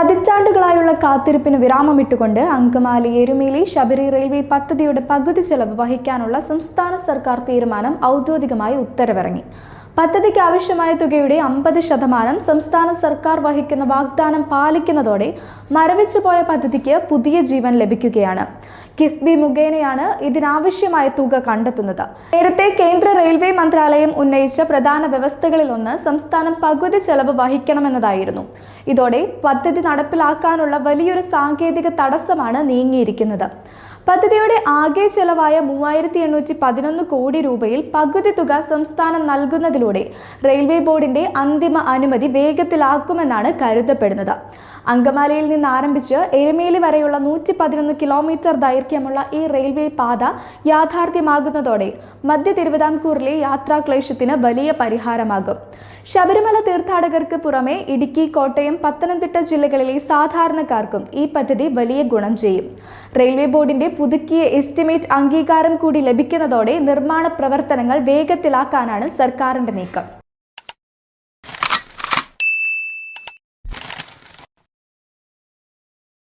പതിറ്റാണ്ടുകളായുള്ള കാത്തിരിപ്പിന് വിരാമമിട്ടുകൊണ്ട് അങ്കമാലി എരുമേലി ശബരി റെയിൽവേ പദ്ധതിയുടെ പകുതി ചെലവ് വഹിക്കാനുള്ള സംസ്ഥാന സർക്കാർ തീരുമാനം ഔദ്യോഗികമായി ഉത്തരവിറങ്ങി. പദ്ധതിക്ക് ആവശ്യമായ തുകയുടെ അമ്പത് ശതമാനം സംസ്ഥാന സർക്കാർ വഹിക്കുന്ന വാഗ്ദാനം പാലിക്കുന്നതോടെ മരവിച്ചുപോയ പദ്ധതിക്ക് പുതിയ ജീവൻ ലഭിക്കുകയാണ്. കിഫ്ബി മുഖേനയാണ് ഇതിനാവശ്യമായ തുക കണ്ടെത്തുന്നത്. നേരത്തെ കേന്ദ്ര റെയിൽവേ മന്ത്രാലയം ഉന്നയിച്ച പ്രധാന വ്യവസ്ഥകളിലൊന്ന് സംസ്ഥാനം പകുതി ചെലവ് വഹിക്കണമെന്നതായിരുന്നു. ഇതോടെ പദ്ധതി നടപ്പിലാക്കാനുള്ള വലിയൊരു സാങ്കേതിക തടസ്സമാണ് നീങ്ങിയിരിക്കുന്നത്. പദ്ധതിയുടെ ആകെ ചെലവായ മൂവായിരത്തി എണ്ണൂറ്റി പതിനൊന്ന് കോടി രൂപയിൽ പകുതി തുക സംസ്ഥാനം നൽകുന്നതിലൂടെ റെയിൽവേ ബോർഡിന്റെ അന്തിമ അനുമതി വേഗത്തിലാക്കുമെന്നാണ് കരുതപ്പെടുന്നത്. അങ്കമാലിയിൽ നിന്ന് ആരംഭിച്ച് എരുമേലി വരെയുള്ള നൂറ്റി പതിനൊന്ന് കിലോമീറ്റർ ദൈർഘ്യമുള്ള ഈ റെയിൽവേ പാത യാഥാർത്ഥ്യമാകുന്നതോടെ മധ്യ തിരുവിതാംകൂറിലെ യാത്രാക്ലേശത്തിന് വലിയ പരിഹാരമാകും. ശബരിമല തീർത്ഥാടകർക്ക് പുറമെ ഇടുക്കി കോട്ടയം പത്തനംതിട്ട ജില്ലകളിലെ സാധാരണക്കാർക്കും ഈ പദ്ധതി വലിയ ഗുണം ചെയ്യും. റെയിൽവേ ബോർഡിന്റെ പുതുക്കിയ എസ്റ്റിമേറ്റ് അംഗീകാരം കൂടി ലഭിക്കുന്നതോടെ നിർമ്മാണ പ്രവർത്തനങ്ങൾ വേഗത്തിലാക്കാനാണ് സർക്കാരിന്റെ നീക്കം.